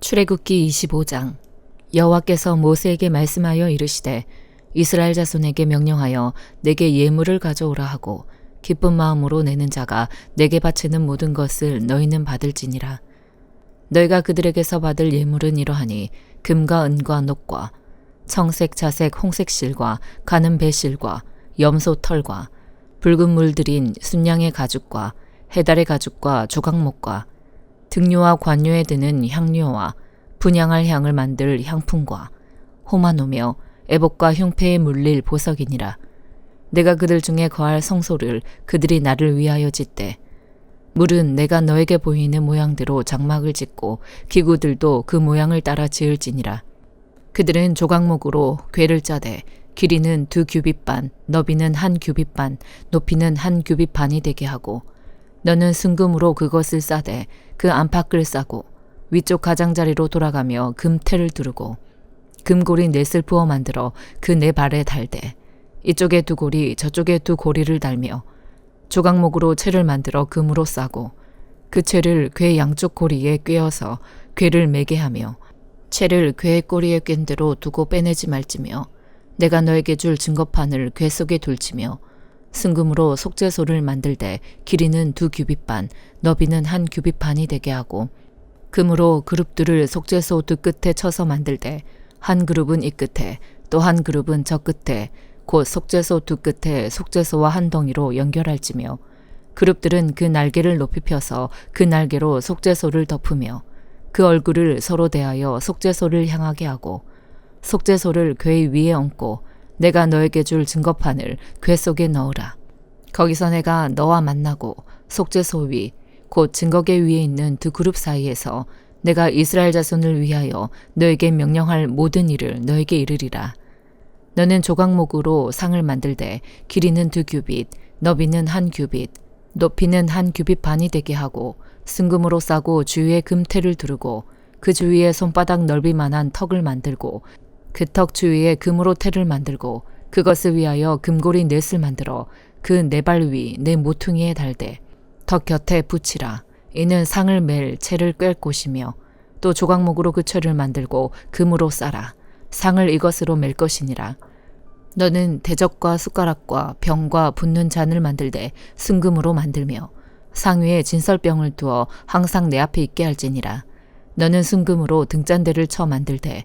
출애굽기 25장. 여호와께서 모세에게 말씀하여 이르시되 이스라엘 자손에게 명령하여 내게 예물을 가져오라 하고 기쁜 마음으로 내는 자가 내게 바치는 모든 것을 너희는 받을지니라. 너희가 그들에게서 받을 예물은 이러하니 금과 은과 녹과 청색 자색 홍색 실과 가는 배실과 염소 털과 붉은 물들인 순양의 가죽과 해달의 가죽과 조각목과 등료와 관료에 드는 향료와 분양할 향을 만들 향품과 호마노며 애복과 흉패에 물릴 보석이니라. 내가 그들 중에 거할 성소를 그들이 나를 위하여 짓되 물은 내가 너에게 보이는 모양대로 장막을 짓고 기구들도 그 모양을 따라 지을지니라. 그들은 조각목으로 궤를 짜되 길이는 두 규빗 반, 너비는 한 규빗 반, 높이는 한 규빗 반이 되게 하고 너는 순금으로 그것을 싸되 그 안팎을 싸고 위쪽 가장자리로 돌아가며 금태를 두르고 금고리 넷을 부어 만들어 그 네 발에 달되 이쪽에 두 고리 저쪽에 두 고리를 달며 조각목으로 채를 만들어 금으로 싸고 그 채를 괴 양쪽 고리에 꿰어서 괴를 매게 하며 채를 괴 꼬리에 꿰 대로 두고 빼내지 말지며 내가 너에게 줄 증거판을 괴 속에 둘지며 승금으로 속죄소를 만들되 길이는 두 규빗 반, 너비는 한 규빗 반이 되게 하고 금으로 그룹들을 속죄소 두 끝에 쳐서 만들되 한 그룹은 이 끝에 또 한 그룹은 저 끝에 곧 속죄소 두 끝에 속죄소와 한 덩이로 연결할지며 그룹들은 그 날개를 높이 펴서 그 날개로 속죄소를 덮으며 그 얼굴을 서로 대하여 속죄소를 향하게 하고 속죄소를 궤 위에 얹고 내가 너에게 줄 증거판을 궤 속에 넣으라. 거기서 내가 너와 만나고 속죄소 위, 곧 증거계 위에 있는 두 그룹 사이에서 내가 이스라엘 자손을 위하여 너에게 명령할 모든 일을 너에게 이르리라. 너는 조각목으로 상을 만들되 길이는 두 규빗, 너비는 한 규빗, 높이는 한 규빗 반이 되게 하고 승금으로 싸고 주위에 금태를 두르고 그 주위에 손바닥 넓이만한 턱을 만들고 그 턱 주위에 금으로 태를 만들고 그것을 위하여 금고리 넷을 만들어 그 네 발 위 네 모퉁이에 달되 턱 곁에 붙이라. 이는 상을 맬 채를 꿰 곳이며 또 조각목으로 그 채를 만들고 금으로 싸라. 상을 이것으로 맬 것이니라. 너는 대적과 숟가락과 병과 붓는 잔을 만들되 순금으로 만들며 상 위에 진설병을 두어 항상 내 앞에 있게 할지니라. 너는 순금으로 등잔대를 쳐 만들되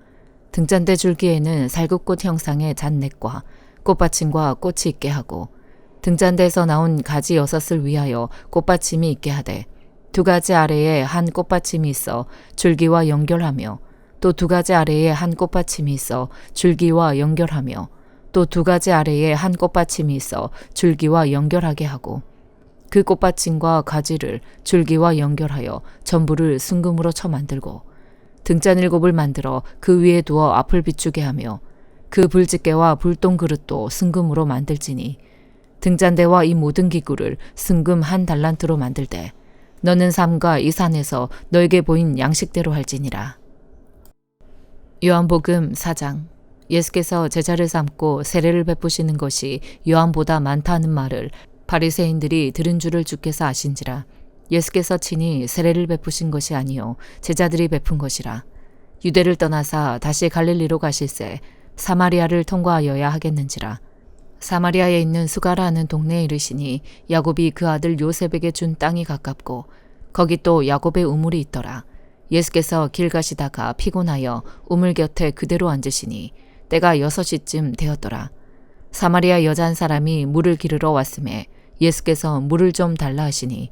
등잔대 줄기에는 살구꽃 형상의 잔넥과 꽃받침과 꽃이 있게 하고 등잔대에서 나온 가지 여섯을 위하여 꽃받침이 있게 하되 두 가지 아래에 한 꽃받침이 있어 줄기와 연결하며 또 두 가지 아래에 한 꽃받침이 있어 줄기와 연결하며 또 두 가지 아래에 한 꽃받침이 있어 줄기와 연결하게 하고 그 꽃받침과 가지를 줄기와 연결하여 전부를 순금으로 쳐 만들고 등잔 일곱을 만들어 그 위에 두어 앞을 비추게 하며 그 불집게와 불똥 그릇도 순금으로 만들지니 등잔대와 이 모든 기구를 순금 한 달란트로 만들되 너는 삼가 이 산에서 너에게 보인 양식대로 할지니라. 요한복음 4장 예수께서 제자를 삼고 세례를 베푸시는 것이 요한보다 많다는 말을 바리새인들이 들은 줄을 주께서 아신지라 예수께서 친히 세례를 베푸신 것이 아니요 제자들이 베푼 것이라 유대를 떠나사 다시 갈릴리로 가실새 사마리아를 통과하여야 하겠는지라 사마리아에 있는 수가라는 동네에 이르시니 야곱이 그 아들 요셉에게 준 땅이 가깝고 거기 또 야곱의 우물이 있더라. 예수께서 길 가시다가 피곤하여 우물 곁에 그대로 앉으시니 때가 여섯 시쯤 되었더라. 사마리아 한 사람이 물을 기르러 왔음에 예수께서 물을 좀 달라 하시니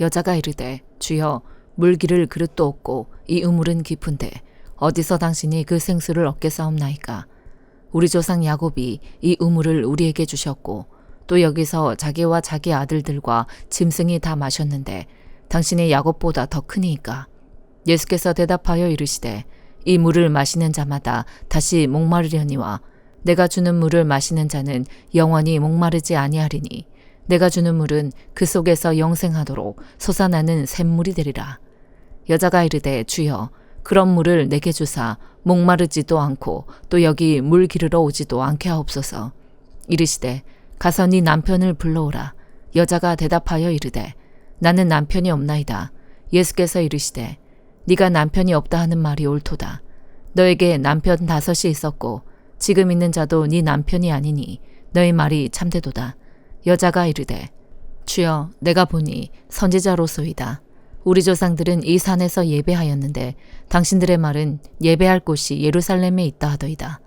여자가 이르되 주여 물기를 그릇도 없고 이 우물은 깊은데 어디서 당신이 그 생수를 얻게 싸움나이까? 우리 조상 야곱이 이 우물을 우리에게 주셨고 또 여기서 자기와 자기 아들들과 짐승이 다 마셨는데 당신의 야곱보다 더 크니이까? 예수께서 대답하여 이르시되 이 물을 마시는 자마다 다시 목마르려니와 내가 주는 물을 마시는 자는 영원히 목마르지 아니하리니 내가 주는 물은 그 속에서 영생하도록 솟아나는 샘물이 되리라. 여자가 이르되 주여 그런 물을 내게 주사 목마르지도 않고 또 여기 물 기르러 오지도 않게 하옵소서. 이르시되 가서 네 남편을 불러오라. 여자가 대답하여 이르되 나는 남편이 없나이다. 예수께서 이르시되 네가 남편이 없다 하는 말이 옳도다. 너에게 남편 다섯이 있었고 지금 있는 자도 네 남편이 아니니 너의 말이 참되도다. 여자가 이르되 주여 내가 보니 선지자로소이다. 우리 조상들은 이 산에서 예배하였는데 당신들의 말은 예배할 곳이 예루살렘에 있다 하더이다.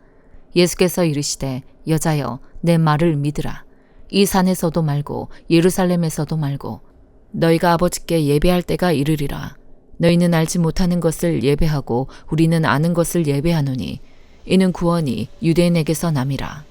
예수께서 이르시되 여자여 내 말을 믿으라. 이 산에서도 말고 예루살렘에서도 말고 너희가 아버지께 예배할 때가 이르리라. 너희는 알지 못하는 것을 예배하고 우리는 아는 것을 예배하노니 이는 구원이 유대인에게서 남이라.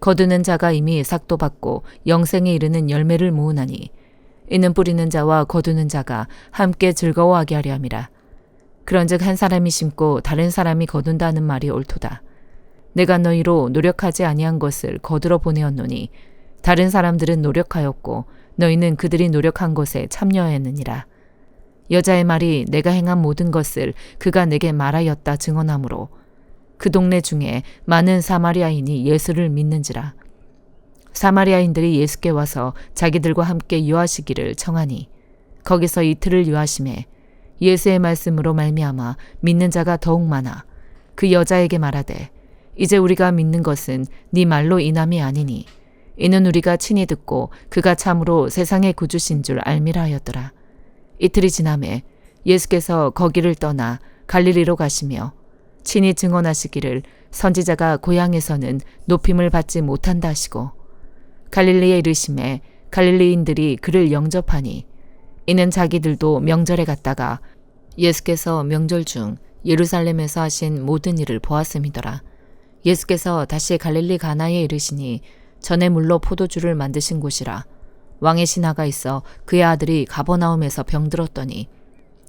거두는 자가 이미 삭도 받고 영생에 이르는 열매를 모으나니 이는 뿌리는 자와 거두는 자가 함께 즐거워하게 하려 함이라. 그런즉 한 사람이 심고 다른 사람이 거둔다는 말이 옳도다. 내가 너희로 노력하지 아니한 것을 거들어 보내었노니 다른 사람들은 노력하였고 너희는 그들이 노력한 것에 참여하였느니라. 여자의 말이 내가 행한 모든 것을 그가 내게 말하였다 증언하므로 그 동네 중에 많은 사마리아인이 예수를 믿는지라. 사마리아인들이 예수께 와서 자기들과 함께 유하시기를 청하니 거기서 이틀을 유하심에 예수의 말씀으로 말미암아 믿는 자가 더욱 많아 그 여자에게 말하되 이제 우리가 믿는 것은 네 말로 인함이 아니니 이는 우리가 친히 듣고 그가 참으로 세상의 구주신 줄 알미라 하였더라. 이틀이 지남에 예수께서 거기를 떠나 갈릴리로 가시며 친히 증언하시기를 선지자가 고향에서는 높임을 받지 못한다 하시고 갈릴리에 이르심에 갈릴리인들이 그를 영접하니 이는 자기들도 명절에 갔다가 예수께서 명절 중 예루살렘에서 하신 모든 일을 보았음이더라. 예수께서 다시 갈릴리 가나에 이르시니 전에 물로 포도주를 만드신 곳이라 왕의 신하가 있어 그의 아들이 가버나움에서 병들었더니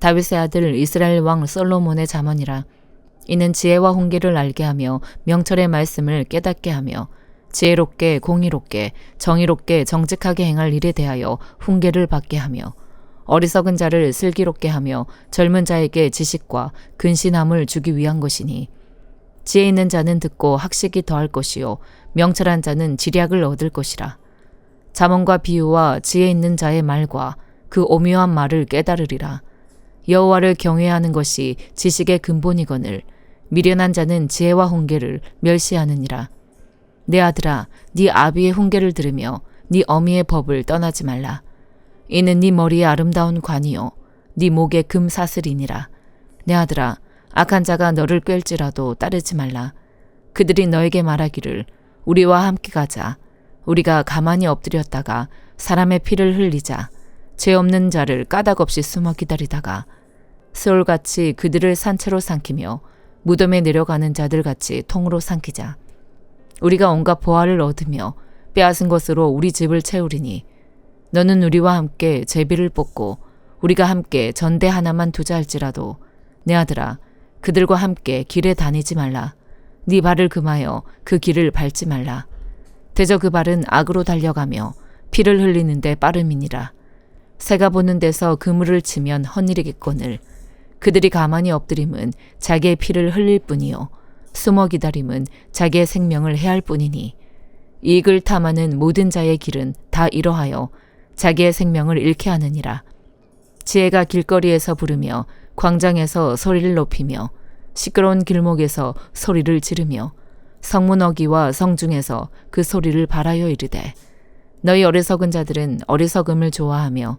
다윗의 아들 이스라엘 왕 솔로몬의 잠언이라. 이는 지혜와 홍계를 알게 하며 명철의 말씀을 깨닫게 하며 지혜롭게 공의롭게 정의롭게 정직하게 행할 일에 대하여 훈계를 받게 하며 어리석은 자를 슬기롭게 하며 젊은 자에게 지식과 근신함을 주기 위한 것이니 지혜 있는 자는 듣고 학식이 더할 것이요 명철한 자는 지략을 얻을 것이라. 자문과 비유와 지혜 있는 자의 말과 그 오묘한 말을 깨달으리라 여호와를 경외하는 것이 지식의 근본이거늘 미련한 자는 지혜와 훈계를 멸시하느니라. 내 아들아 네 아비의 훈계를 들으며 네 어미의 법을 떠나지 말라. 이는 네 머리에 아름다운 관이요 네 목에 금 사슬이니라. 내 아들아 악한 자가 너를 꿰을지라도 따르지 말라. 그들이 너에게 말하기를 우리와 함께 가자. 우리가 가만히 엎드렸다가 사람의 피를 흘리자 죄 없는 자를 까닭 없이 숨어 기다리다가 스올같이 그들을 산채로 삼키며 무덤에 내려가는 자들같이 통으로 삼키자. 우리가 온갖 보화를 얻으며 빼앗은 것으로 우리 집을 채우리니 너는 우리와 함께 제비를 뽑고 우리가 함께 전대 하나만 두자 할지라도 내 아들아 그들과 함께 길에 다니지 말라. 네 발을 금하여 그 길을 밟지 말라. 대저 그 발은 악으로 달려가며 피를 흘리는데 빠름이니라 새가 보는 데서 그물을 치면 헛일이겠거늘. 그들이 가만히 엎드림은 자기의 피를 흘릴 뿐이요. 숨어 기다림은 자기의 생명을 해할 뿐이니. 이익을 탐하는 모든 자의 길은 다 이러하여 자기의 생명을 잃게 하느니라. 지혜가 길거리에서 부르며 광장에서 소리를 높이며 시끄러운 길목에서 소리를 지르며 성문 어기와 성중에서 그 소리를 발하여 이르되 너희 어리석은 자들은 어리석음을 좋아하며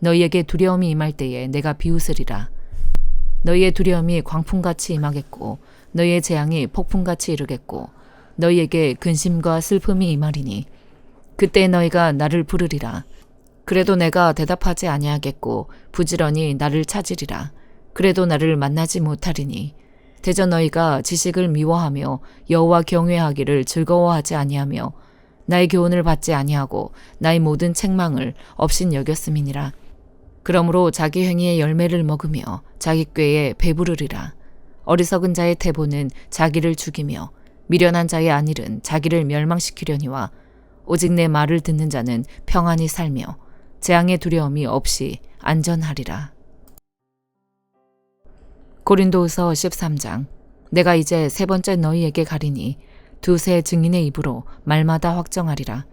너희에게 두려움이 임할 때에 내가 비웃으리라. 너희의 두려움이 광풍같이 임하겠고 너희의 재앙이 폭풍같이 이르겠고 너희에게 근심과 슬픔이 임하리니 그때 너희가 나를 부르리라. 그래도 내가 대답하지 아니하겠고 부지런히 나를 찾으리라. 그래도 나를 만나지 못하리니 대저 너희가 지식을 미워하며 여호와 경외하기를 즐거워하지 아니하며 나의 교훈을 받지 아니하고 나의 모든 책망을 없인 여겼음이니라 그러므로 자기 행위의 열매를 먹으며 자기 꾀에 배부르리라. 어리석은 자의 태보는 자기를 죽이며 미련한 자의 안일은 자기를 멸망시키려니와 오직 내 말을 듣는 자는 평안히 살며 재앙의 두려움이 없이 안전하리라. 고린도후서 13장 내가 이제 세 번째 너희에게 가리니 두세 증인의 입으로 말마다 확정하리라.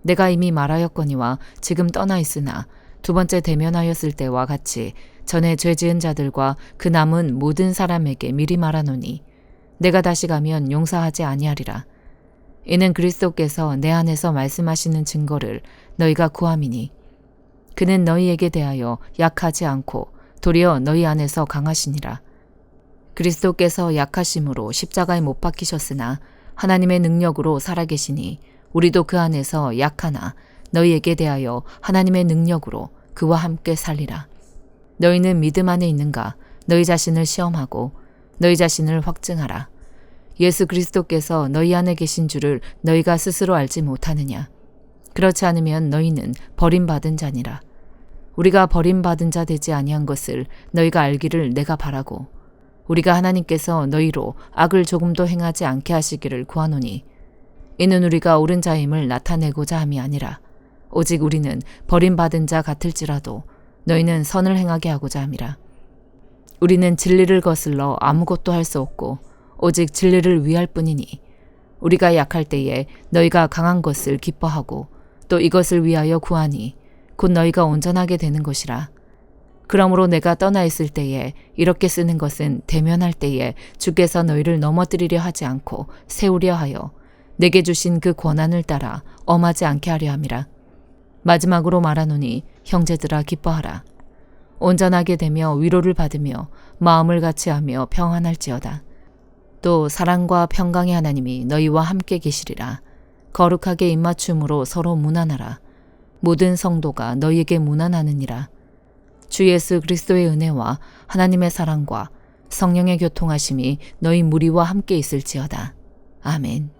내가 이미 말하였거니와 지금 떠나 있으나 두 번째 대면하였을 때와 같이 전에 죄 지은 자들과 그 남은 모든 사람에게 미리 말하노니 내가 다시 가면 용서하지 아니하리라. 이는 그리스도께서 내 안에서 말씀하시는 증거를 너희가 구함이니 그는 너희에게 대하여 약하지 않고 도리어 너희 안에서 강하시니라. 그리스도께서 약하심으로 십자가에 못 박히셨으나 하나님의 능력으로 살아계시니 우리도 그 안에서 약하나 너희에게 대하여 하나님의 능력으로 그와 함께 살리라. 너희는 믿음 안에 있는가? 너희 자신을 시험하고 너희 자신을 확증하라. 예수 그리스도께서 너희 안에 계신 줄을 너희가 스스로 알지 못하느냐? 그렇지 않으면 너희는 버림받은 자니라. 우리가 버림받은 자 되지 아니한 것을 너희가 알기를 내가 바라고 우리가 하나님께서 너희로 악을 조금도 행하지 않게 하시기를 구하노니 이는 우리가 옳은 자임을 나타내고자 함이 아니라 오직 우리는 버림받은 자 같을지라도 너희는 선을 행하게 하고자 함이라. 우리는 진리를 거슬러 아무것도 할 수 없고 오직 진리를 위할 뿐이니 우리가 약할 때에 너희가 강한 것을 기뻐하고 또 이것을 위하여 구하니 곧 너희가 온전하게 되는 것이라. 그러므로 내가 떠나 있을 때에 이렇게 쓰는 것은 대면할 때에 주께서 너희를 넘어뜨리려 하지 않고 세우려 하여 내게 주신 그 권한을 따라 엄하지 않게 하려 함이라. 마지막으로 말하노니 형제들아 기뻐하라. 온전하게 되며 위로를 받으며 마음을 같이 하며 평안할지어다. 또 사랑과 평강의 하나님이 너희와 함께 계시리라. 거룩하게 입맞춤으로 서로 무난하라. 모든 성도가 너희에게 무난하느니라. 주 예수 그리스도의 은혜와 하나님의 사랑과 성령의 교통하심이 너희 무리와 함께 있을지어다. 아멘.